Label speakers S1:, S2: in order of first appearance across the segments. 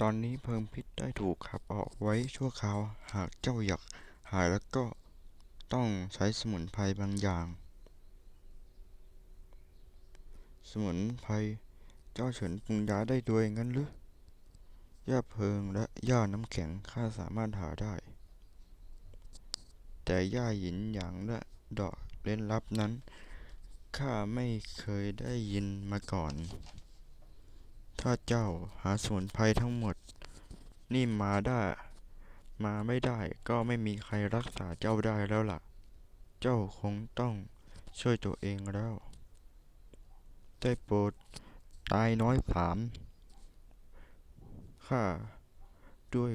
S1: ตอนนี้เพลิงพิษได้ถูกขับออกไว้ชั่วคราวหากเจ้าอยากหายแล้วก็ต้องใช้สมุนไพรบางอย่าง สมุนไพรเจ้าเฉินปรุงยาได้ด้วยงั้นหรือหญ้าเพลิงและหญ้าน้ำแข็งข้าสามารถหาได้ แต่หญ้าหินหยางและดอกเล่นลับนั้นข้าไม่เคยได้ยินมาก่อน ถ้าเจ้าหาสมุนไพรทั้งหมด นี่มาได้มาไม่ได้ก็ไม่มีใครรักษาเจ้าได้แล้วล่ะ เจ้าคงต้องช่วยตัวเองแล้ว ได้โปรดตายน้อยสามข้าด้วย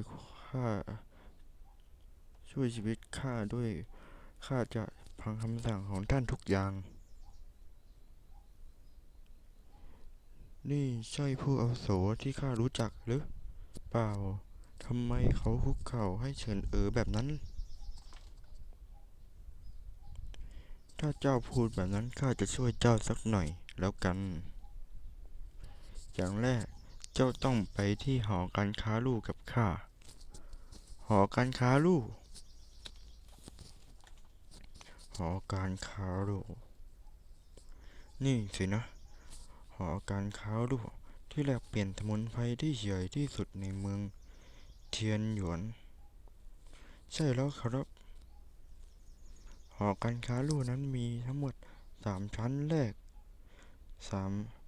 S1: ข้าช่วยชีวิตข้าด้วยข้าจะพังคำสั่งของท่านทุกอย่าง นี่ใช่ผู้อาวุโสที่ข้ารู้จักหรือ เปล่า ทำไมเขาคุกเข่าให้เฉินเอ๋อแบบนั้น ถ้าเจ้าพูดแบบนั้นข้าจะช่วยเจ้าสักหน่อยแล้วกัน อย่างแรกเจ้าต้องไปที่หอการค้าลู่กับข้า หอการค้าลู่หอการค้าลู่นี่สินะ อการค้าลู่ที่แลกเปลี่ยนสมุนไพรที่ใหญ่ที่สุดในเมืองเทียนหยวน ใช่แล้วครับ หอการค้าลู่นั้นมีทั้งหมดสามชั้นแรก สา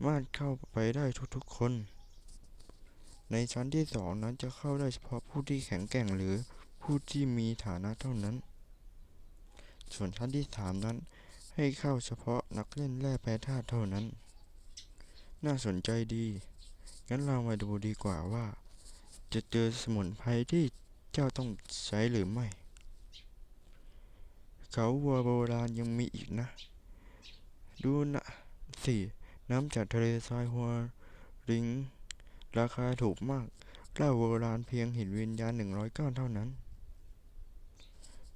S1: มารถเข้าไปได้ทุกๆคน ในชั้นที่สองนั้นจะเข้าได้เฉพาะผู้ที่แข็งแกร่งหรือผู้ที่มีฐานะเท่านั้น ส่วนชั้นที่สามนั้นให้เข้าเฉพาะนักเล่นแร่แปรธาตุเท่านั้น น่าสนใจดี งั้นเรามาดูดีกว่าว่า จะเจอสมุนไพรที่เจ้าต้องใช้หรือไม่ เขาวัวโบราณยังมีอีกนะ ดูนะสิน้ำจากทะเลทรายหัวริง ราคาถูกมากเหล้าโบราณเพียงหินวิญญาณหนึ่งร้อยก้อนเท่านั้น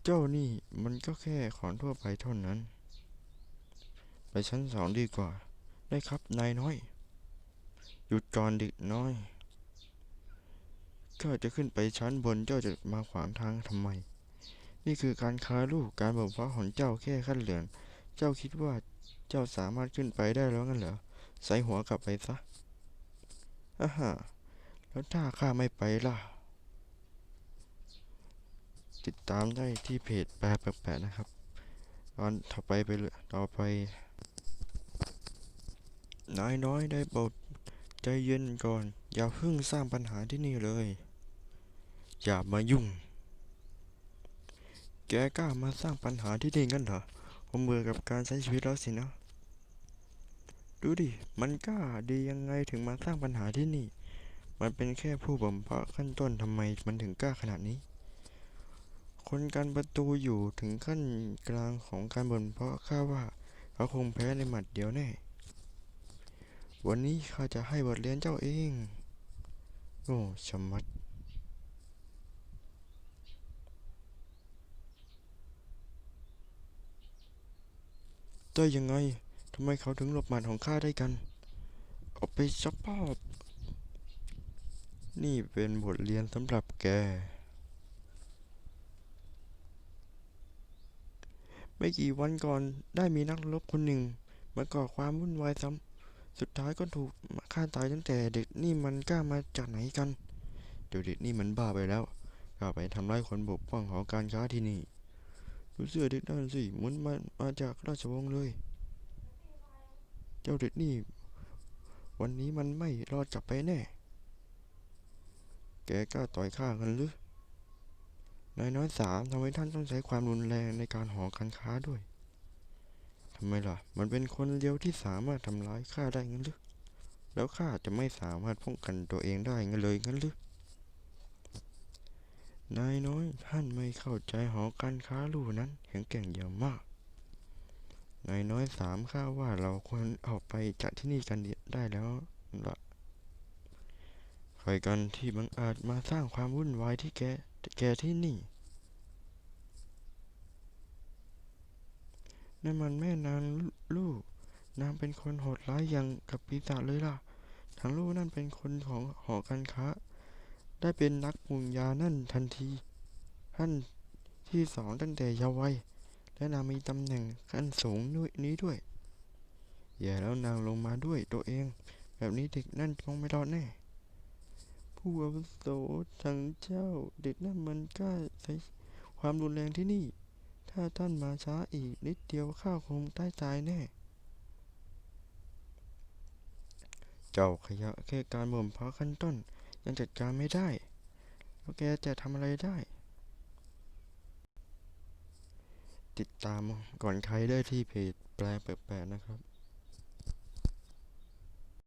S1: เจ้านี่มันก็แค่ของทั่วไปเท่านั้น ไปชั้นสองดีกว่า ได้ครับนายน้อย หยุดก่อนเด็กน้อยข้าจะขึ้นไปชั้นบนเจ้าจะมาขวางทางทำไม นี่คือการค้าลูกการบ่มเพาะของเจ้าแค่ขั้นเหลืองเจ้าคิดว่าเจ้าสามารถขึ้นไปได้แล้วงั้นเหรอ ใส่หัวกลับไปซะอ่าฮะแล้วถ้าข้าไม่ไปล่ะ ติดตามได้ที่เพจแปลแปลกๆนะครับ ตอนต่อไปไปเลยต่อไปนายน้อยได้โปรด ใจเย็นก่อน อย่าเพิ่งสร้างปัญหาที่นี่เลย อย่ามายุ่ง แกกล้ามาสร้างปัญหาที่นี่งั้นเหรอผมเบื่อกับการใช้ชีวิตแล้วสินะ ดูดิ มันกล้าดียังไงถึงมาสร้างปัญหาที่นี่ มันเป็นแค่ผู้บ่มเพาะขั้นต้นทำไมมันถึงกล้าขนาดนี้ คนกันประตูอยู่ถึงขั้นกลางของการบ่มเพาะข้าว่าเขาคงแพ้ในหมัดเดียวแน่ วันนี้ข้าจะให้บทเรียนเจ้าเองโง่ชะมัด ได้ยังไง ทำไมเขาถึงหลบหมัดของข้าได้กันออกไปชับปอบนี่เป็นบทเรียนสำหรับแก ไม่กี่วันก่อนได้มีนักรบคนหนึ่ง มาก่อความวุ่นวายซ้ำ สุดท้ายก็ถูกฆ่าตายตั้งแต่เด็กนี่มันกล้ามาจากไหนกัน เดี๋ยวเด็กนี่มันบ้าไปแล้วกล้าไปทำร้ายคนบกพร่องของการค้าที่นี่ดูเสื้อเด็กนั่นสิเหมือนมันมาจากราชวงศ์เลย เจ้าเด็กนี่ วันนี้มันไม่รอดกลับไปแน่ แกกล้าต่อยข้ากันหรือนายน้อยสามทำไมท่านต้องใช้ความรุนแรงในการหอการค้าด้วย ทำไมล่ะ มันเป็นคนเดียวที่สามารถทำร้ายข้าได้งั้นหรือแล้วข้าจะไม่สามารถป้องกันตัวเองได้งั้นเลยงั้นหรือนายน้อยท่านไม่เข้าใจหอการค้าลู่นั้นแข็งแกร่งอย่างมากนายน้อยสามข้าว่าเราควรออกไปจากที่นี่กันได้แล้วละใครกันที่บังอาจมาสร้างความวุ่นวายที่แกแกที่นี่ นั่นมันแม่นางลูก นางเป็นคนโหดร้ายอย่างกับปีศาจเลยล่ะทั้งลูกนั่นเป็นคนของหอการค้า ได้เป็นนักปรุงยานั่นทันทีขั้นที่สองตั้งแต่เยาว์วัย และนางมีตำแหน่งขั้นสูงด้วยนี้ด้วย อย่าแล้วนางลงมาด้วยตัวเอง แบบนี้เด็กนั่นคงไม่รอดแน่ ผู้อาวุโสทางเจ้าเด็กนั่นมันกล้าใช้ความรุนแรงที่นี่ ถ้าท่านมาช้าอีกนิดเดียวข้าคงได้ตายแน่ เจ้าขยะแค่การบ่มเพาะขั้นต้น ยังจัดการไม่ได้ แล้วแกจะทำอะไรได้ ติดตามก่อนใครได้ที่เพจแปลแปลกๆนะครับ